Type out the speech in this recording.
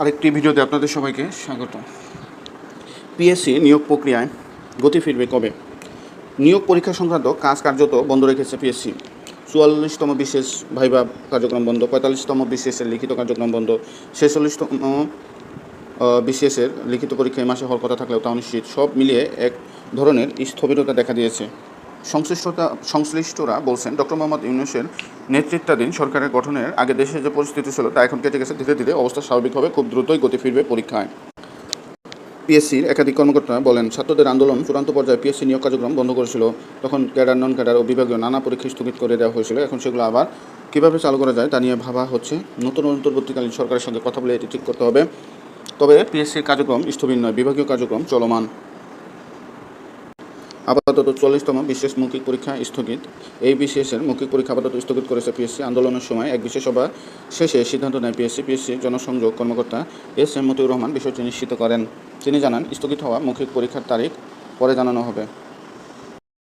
আরেকটি ভিডিওতে আপনাদের সবাইকে স্বাগত। পিএসসি নিয়োগ প্রক্রিয়ায় গতি ফিরবে কবে? নিয়োগ পরীক্ষা সংক্রান্ত কাজ কার্যত বন্ধ রেখেছে পিএসসি চুয়াল্লিশতম বিশেষ ভাইবা কার্যক্রম বন্ধ, পঁয়তাল্লিশতম বিশেষের লিখিত কার্যক্রম বন্ধ, ছেচল্লিশতম বিশেষের লিখিত পরীক্ষা এই মাসে হওয়ার কথা থাকলেও তা অনিশ্চিত সব মিলিয়ে এক ধরনের স্থবিরতা দেখা দিয়েছে। সংশ্লিষ্টতা সংশ্লিষ্টরা বলছেন, ডক্টর মোহাম্মদ ইউনুসের নেতৃত্বাধীন সরকারের গঠনের আগে দেশে যে পরিস্থিতি ছিল তা এখন কেটে গেছে। ধীরে ধীরে অবস্থা স্বাভাবিক হবে, খুব দ্রুতই গতি ফিরবে পরীক্ষায়। পিএসসির একাধিক কর্মকর্তা বলেন, ছাত্রদের আন্দোলন চূড়ান্ত পর্যায়ে পিএসসি নিয়োগ কার্যক্রম বন্ধ করেছিল। তখন ক্যাডার নন ক্যাডার ও বিভাগীয় নানা পরীক্ষা স্থগিত করে দেওয়া হয়েছিল। এখন সেগুলো আবার কীভাবে চালু করা যায় তা নিয়ে ভাবা হচ্ছে। নতুন অন্তর্বর্তীকালীন সরকারের সঙ্গে কথা বলে এটি ঠিক করতে হবে। তবে পিএসসির কার্যক্রম স্থবির নয়, বিভাগীয় কার্যক্রম চলমান। আপাতত চল্লিশতম বিশেষ মৌখিক পরীক্ষা স্থগিত। এই বিশেষের মৌখিক পরীক্ষা আপাতত স্থগিত করেছে পিএসসি আন্দোলনের সময় এক বিশেষ সভা শেষে সিদ্ধান্ত নেয় পিএসসি পিএসসি জনসংযোগ কর্মকর্তা এস এম মতিউর রহমান বিষয়টি নিশ্চিত করেন। তিনি জানান, স্থগিত হওয়া মৌখিক পরীক্ষার তারিখ পরে জানানো হবে।